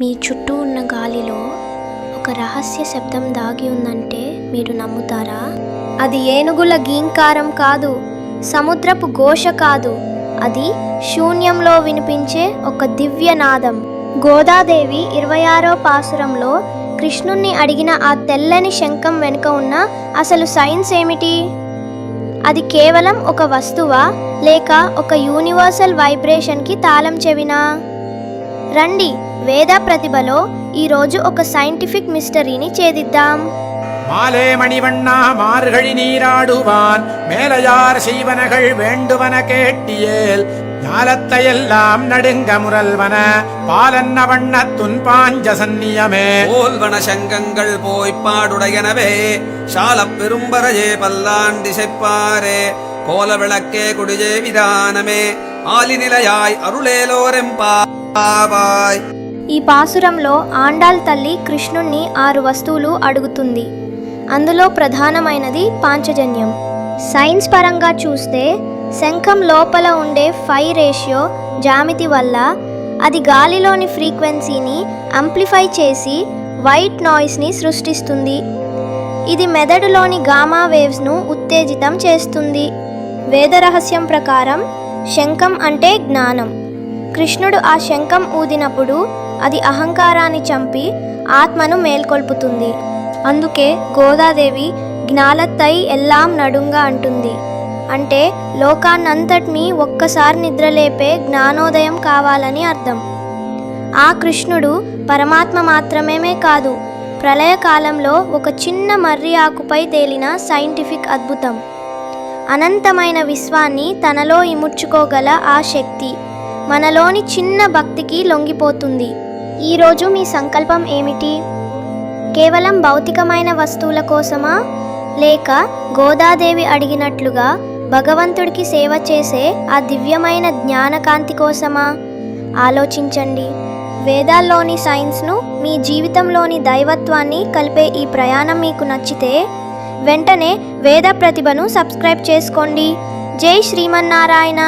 మీ చుట్టూ ఉన్న గాలిలో ఒక రహస్య శబ్దం దాగి ఉందంటే మీరు నమ్ముతారా? అది ఏనుగుల గీంకారం కాదు సముద్రపు ఘోష కాదు. అది శూన్యంలో వినిపించే ఒక దివ్య నాదం. గోదాదేవి ఇరవై ఆరో పాసురంలో కృష్ణుణ్ణి అడిగిన ఆ తెల్లని శంఖం వెనుక ఉన్న అసలు సైన్స్ ఏమిటి? అది కేవలం ఒక వస్తువా లేక ఒక యూనివర్సల్ వైబ్రేషన్కి తాళం చెవినా? రండి వేద ప్రతిభలో ఈరోజు ఒక సైంటిఫిక్ మిస్టరీని ఛేదిద్దాం மாலே மணிவண்ணா மார்கழி நீராடுவான் மேலையார் செய்வனகள் வேண்டுவன கேட்டியேல் ஞாலத்தையெல்லாம் நடுங்க முரல்வன பாலன்ன வண்ணத்துன் பாஞ்ச சந்நியமே போல்வன சங்கங்கள் போய்ப் பாடுடையனவே சாலப் பெரும்பரையே பல்லாண்டி செப்பாரே கோல விளக்கே குடிஜே விதானமே ஆலிநிலையாய் ఈ పాసురంలో ఆండాల్ తల్లి కృష్ణుణ్ణి ఆరు వస్తువులు అడుగుతుంది. అందులో ప్రధానమైనది పాంచజన్యం. సైన్స్ పరంగా చూస్తే శంఖం లోపల ఉండే ఫై రేషియో జామితి వల్ల అది గాలిలోని ఫ్రీక్వెన్సీని అంప్లిఫై చేసి వైట్ నాయిస్ని సృష్టిస్తుంది. ఇది మెదడులోని గామా వేవ్స్ను ఉత్తేజితం చేస్తుంది. వేదరహస్యం ప్రకారం శంఖం అంటే జ్ఞానం. కృష్ణుడు ఆ శంఖం ఊదినప్పుడు అది అహంకారాన్ని చంపి ఆత్మను మేల్కొల్పుతుంది. అందుకే గోదాదేవి జ్ఞాలత్తై ఎల్లాం నడుంగా అంటుంది. అంటే లోకాన్నంతటినీ ఒక్కసారి నిద్రలేపే జ్ఞానోదయం కావాలని అర్థం. ఆ కృష్ణుడు పరమాత్మ మాత్రమేమే కాదు ప్రళయకాలంలో ఒక చిన్న మర్రి ఆకుపై తేలిన సైంటిఫిక్ అద్భుతం. అనంతమైన విశ్వాన్ని తనలో ఇముడ్చుకోగల ఆ శక్తి. మనలోని చిన్న భక్తికి లొంగిపోతుంది. ఈరోజు మీ సంకల్పం ఏమిటి? కేవలం భౌతికమైన వస్తువుల కోసమా? లేక గోదాదేవి అడిగినట్లుగా భగవంతుడికి సేవ చేసే ఆ దివ్యమైన జ్ఞానకాంతి కోసమా? ఆలోచించండి. వేదాల్లోని సైన్స్ను మీ జీవితంలోని దైవత్వాన్ని కలిపే ఈ ప్రయాణం మీకు నచ్చితే వెంటనే వేద ప్రతిభను సబ్స్క్రైబ్ చేసుకోండి. జై శ్రీమన్నారాయణ.